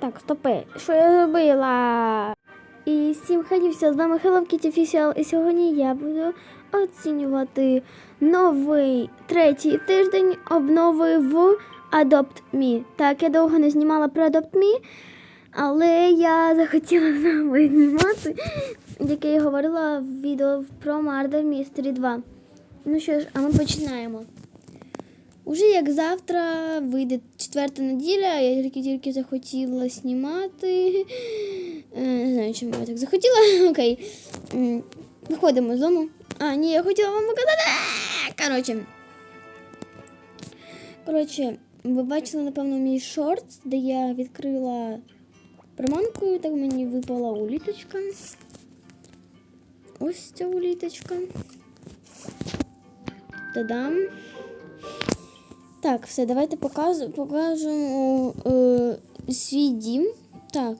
Так, стопи. Що я зробила? І всім хадівся, з вами Hello Kitty Official, і сьогодні я буду оцінювати новий третій тиждень обнови в Adopt Me. Так, я довго не знімала про Adopt Me, але я захотіла знову знімати, як я говорила в відео про Murder Mystery 2. Ну що ж, а ми починаємо. Уже як завтра вийде четверта неділя, я тільки-тільки захотіла знімати. Е, Не знаю, чому я так захотіла. Окей. Виходимо з дому. А, ні, я хотіла вам показати. Коротше. Коротше, ви бачили, напевно, мій шорт, де я відкрила приманкою, так мені випала уліточка. Ось ця уліточка. Та-дам. Так, все, давайте покажу, покажемо е, свій дім. Так.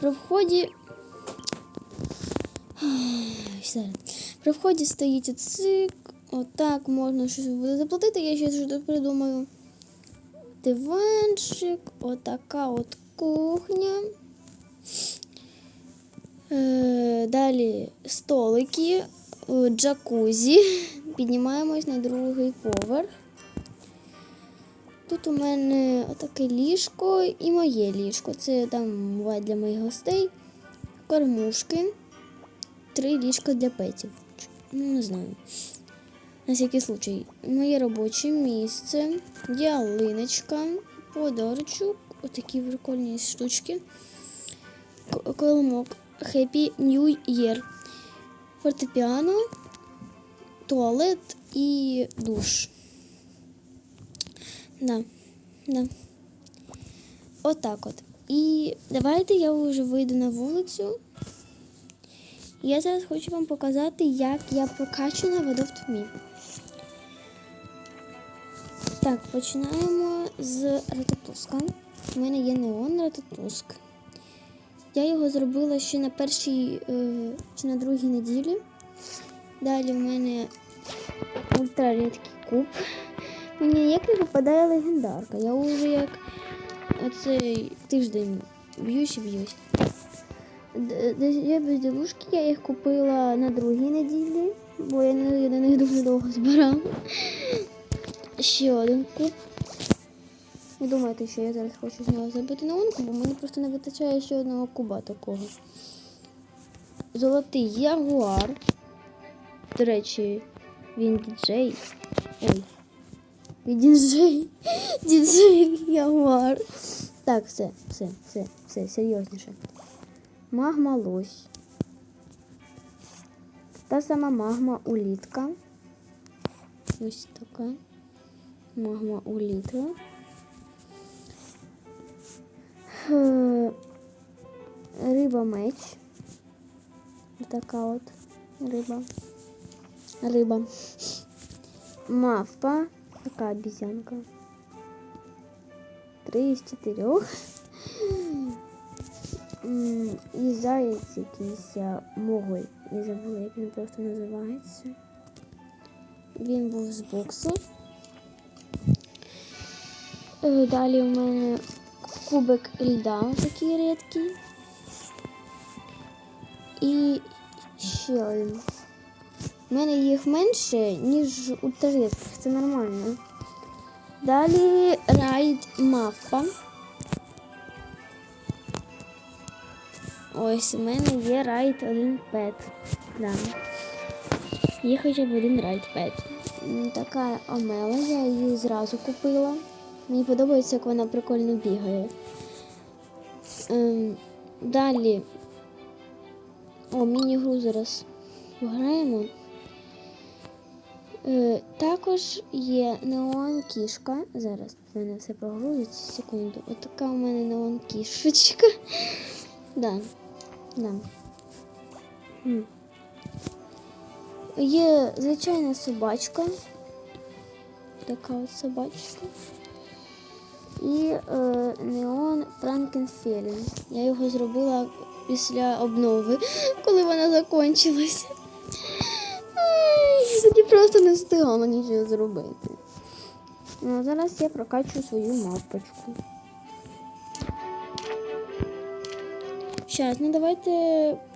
При вході. При вході стоїть оцик. Отак можна щось буде заплатити. Я ще щось придумаю. Диванчик, отака от кухня. Е, далі столики, е, джакузі. Піднімаємось на другий поверх. Тут у мене таке ліжко і моє ліжко. Це там буває для моїх гостей. Кормушки. Три ліжка для петів. Ну, не знаю. На всякий случай. Моє робоче місце, ялиночка, подарочок, отакі прикольні штучки. Коломок. Happy New Year. Фортепіано, туалет і душ. Да, да. Отак от. І давайте я вже вийду на вулицю. Я зараз хочу вам показати, як я прокачана в Adopt Me. Так, починаємо з рататуска. У мене є неон рататуск. Я його зробила ще на першій е, чи на другій неділі. Далі в мене ультрарідкий куб. Мені ніяк не попадає легендарка. Я вже як оцей тиждень б'юсь і б'юсь. Я безділушки, я їх купила на другій неділі, бо я на на них дуже довго збирала. Ще один куб. Не думайте, що я зараз хочу з нього зробити наонку, бо мені просто не вистачає ще одного куба такого. Золотий ягуар. До речі, він діджей. Ой. Він діджей. Діджей ягуар. Так, все, все, все, все, серйозніше. Магма лось. Та сама магма улітка. Ось така. Магма улітка. Е, Риба меч. Така от риба. Риба. Мавпа. Така обезьянка. Три чотирьох. М, І заяць якийсь а, моголь. Я забула, як він просто називається. Він був з боксу. Е, Далі у мене кубик льда такий рідкий. І ще один. У мене їх менше, ніж ультрарідких. Це нормально. Далі райд мапа. Ось у мене є райд один пет. Да. Є хоча б один райд пет. Така омела, я її зразу купила. Мені подобається, як вона прикольно бігає. Ем, далі. О, міні-гру зараз пограємо. Е, також є неон кішка. Зараз в мене все прогрузиться. Секунду. Отака у мене неон кішечка. Да. Да. Є звичайна собачка. Така от собачка. І е, неон Франкенфелін. Я його зробила після обнови, коли вона закінчилася. Тоді просто не встигала нічого зробити. Ну, зараз я прокачую свою мавпочку. Щас, ну давайте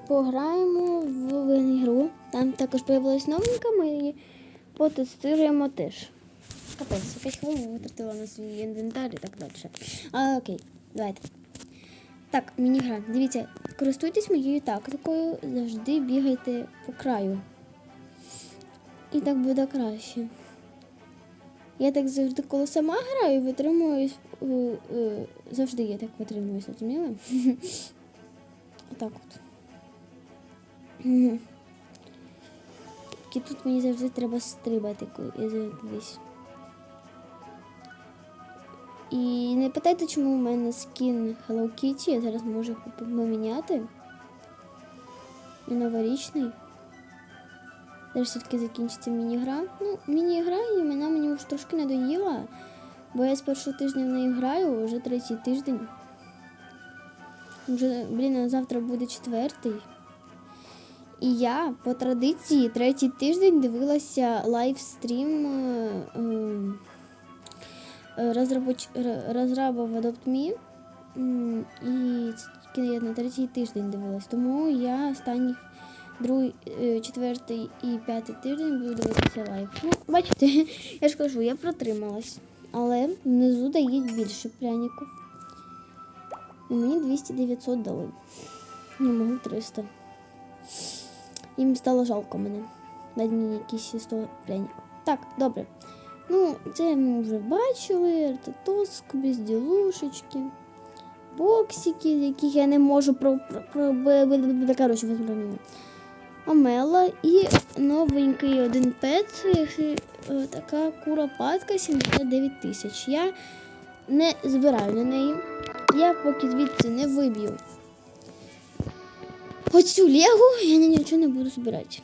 пограємо в, ігру. Там також появилась новинка, ми її потестуємо теж. Капець, якась хвилина витратила на свій інвентар і так далі. А, окей, давайте. Так, мінігра. Дивіться, користуйтесь моєю тактикою, завжди бігайте по краю. І так буде краще. Я так завжди, коли сама граю, витримуюсь. Завжди я так витримуюсь, розуміли? Отак от. Тільки тут мені завжди треба стрибати, десь. І не питайте, чому у мене скін Hello Kitty, я зараз можу поміняти. І новорічний. Зараз тільки закінчиться міні-гра. Ну, міні-гра і вона мені вже трошки надоїла, бо я з першого тижня в неї граю, вже третій тиждень. Вже, блін, завтра буде четвертий. І я по традиції третій тиждень дивилася лайвстрім е, е, розробоч... р- розрабов Adopt.me. І тільки я на третій тиждень дивилась. Тому я останніх другий, е, четвертий і п'ятий тиждень буду дивитися лайв. Ну, бачите, я ж кажу, я протрималась. Але внизу дають більше пряників. Мені 200-900 дали. Я можу 300. Їм стало жалко мене. Дать мені якісь 100 пряників. Так, добре. Ну, це ми вже бачили. Артатоск, безділушечки, боксики, яких я не можу про. про, про б- коротше, виправляю. Омела і новенький один пет, е, така куропатка 79 тисяч. Я не збираю на неї. Я поки звідси не виб'ю оцю легу, я на нічого не буду збирати.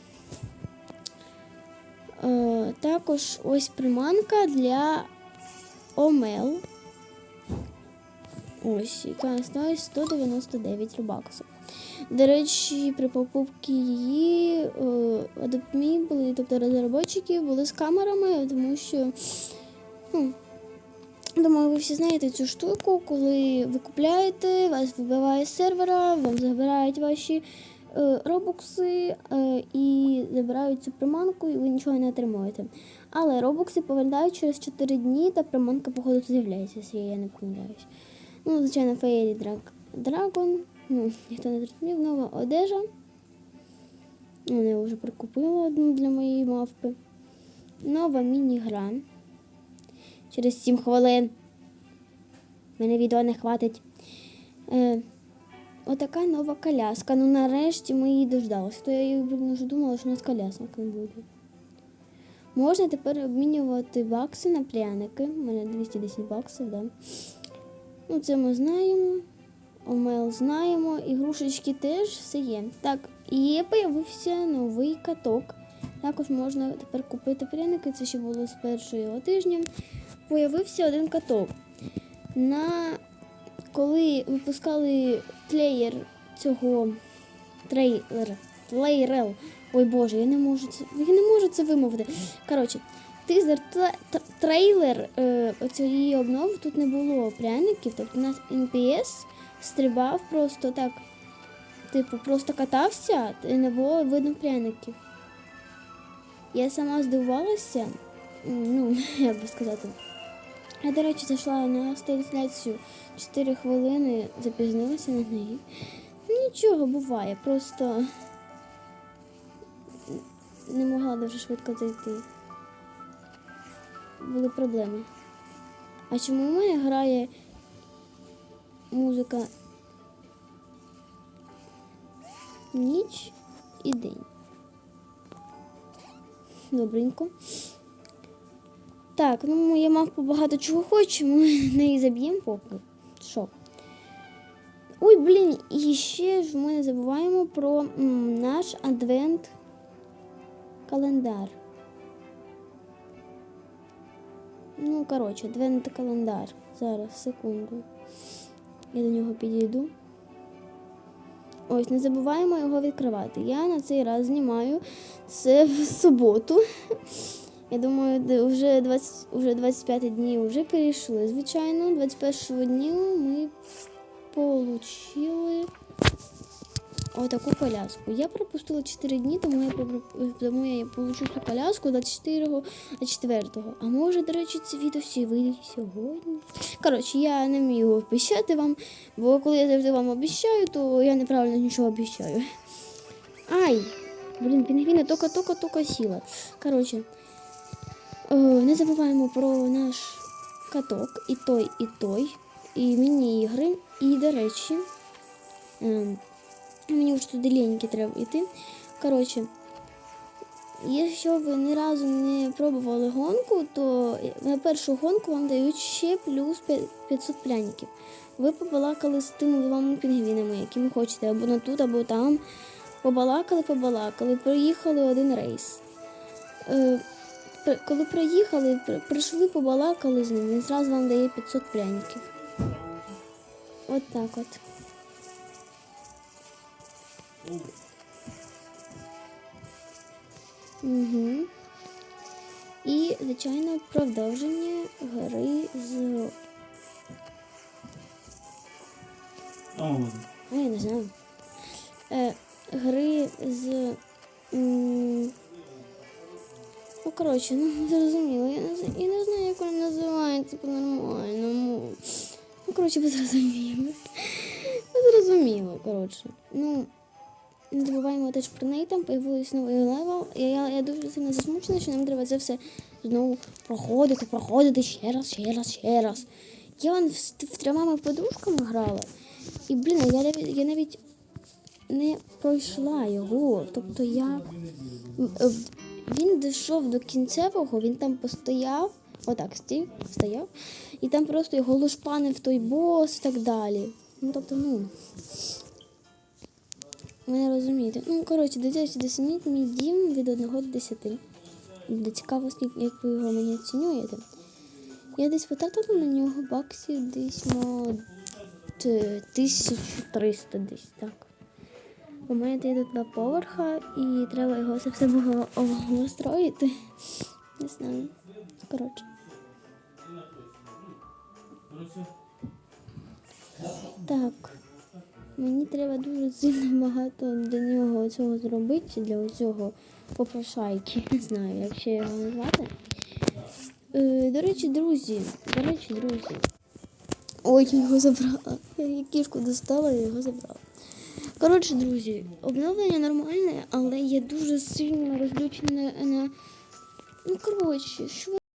Е, також ось приманка для омел. Ось, яка стоїть 199 рубаксів. До речі, при покупці її е, Adopt.me були, тобто розробники були з камерами, тому що, ну, думаю, ви всі знаєте цю штуку, коли ви купляєте, вас вибиває з сервера, вам забирають ваші е, робокси е, і забирають цю приманку, і ви нічого не отримуєте. Але робокси повертають через 4 дні, та приманка, походу, з'являється, якщо я не помиляюсь. Ну, звичайно, Fairy Drag Dragon. Ну, ніхто не зрозумів, нова одежа. Ну, Я вже прикупила одну для моєї мавпи. Нова міні-гра. Через 7 хвилин. Мене відео не хватить. Е, отака нова коляска. Ну нарешті ми її дождалися. То я вже думала, що у нас колясок не буде. Можна тепер обмінювати бакси на пряники. У мене 210 баксів, да. Ну, це ми знаємо. Омел знаємо. Ігрушечки теж все є. Так, і появився новий каток. Також можна тепер купити пряники, це ще було з першого тижня. Появився один каток. На коли випускали плеєр цього трейлера, плеєрел. Ой Боже, я не можу це. Я не можу це вимовити. Коротше, тизер тре- трейлер е, цієї обнови тут не було пряників. Тобто у нас NPS стрибав просто так. Типу, просто катався, і не було видно пряників. Я сама здивувалася, ну, як би сказати. Я, до речі, зайшла на трансляцію 4 хвилини, запізнилася на неї. Нічого буває, просто не могла дуже швидко зайти. Були проблеми. А чому в мене грає музика ніч і день? Добренько. Так, ну моя мавпа багато чого хоче, ми неї заб'ємо поки. Що? Ой, блін, і ще ж ми не забуваємо про м, наш адвент Ну, коротше, адвент календар. Зараз, секунду. Я до нього підійду. Ось, не забуваємо його відкривати. Я на цей раз знімаю це в суботу. Я думаю, вже 20, вже 25 днів вже перейшли. Звичайно, 21 днів ми получили отаку коляску. Я пропустила 4 дні, тому я, тому я получу цю коляску 24 4 А може, до речі, це відео вийде сьогодні. Коротше, я не вмію обіцяти вам, бо коли я завжди вам обіцяю, то я неправильно нічого обіцяю. Ай! Блін, пінгвіни тільки-тільки-тільки сіла. Коротше, е, не забуваємо про наш каток, і той, і той, і міні-ігри. І, до речі, ем, мені вже туди ліньки треба йти. Коротше, якщо ви ні разу не пробували гонку, то на першу гонку вам дають ще плюс 500 пряників. Ви побалакали з тими двома пінгвінами, якими хочете, або на тут, або там. Побалакали, побалакали, проїхали один рейс. Е, коли проїхали, прийшли, побалакали з ним, він зразу вам дає 500 пряників. От так от. Угу. І, звичайно, продовження гри з. А, я не знаю. Е, гри з. м, Ну, коротше, ну зрозуміло. Я не, я не знаю, як вона називається по-нормальному. Ну, коротше, ви зрозуміли. Ви зрозуміли, коротше. Ну, не забуваємо теж про неї, там появилась новий левел. І я, я дуже сильно засмучена, що нам треба це все знову проходити, проходити ще раз, ще раз, ще раз. Я вон в, в трьома подружками грала. І, блін, я, я навіть не пройшла його. Тобто я. е, Він дійшов до кінцевого, він там постояв, отак стів, стояв, і там просто його лушпанив той бос і так далі. Ну, тобто, ну. Ви не розумієте. Ну, коротше, дитячі доцініть мій дім від 1 до 10. Буде цікаво, як ви його мені оцінюєте. Я десь потратила на нього баксів десь мо 1300 десь так. У мене є два поверха і треба його все все було обустроїти. Не знаю. Коротше. Так. Мені треба дуже сильно багато для нього цього зробити, для цього попрошайки. Не знаю, як ще його назвати. Е, до речі, друзі, до речі, друзі. Ой, я його забрала. Я кішку достала і його забрала. Коротше, друзі, обновлення нормальне, але я дуже сильно розлючена на. Ну, коротше, що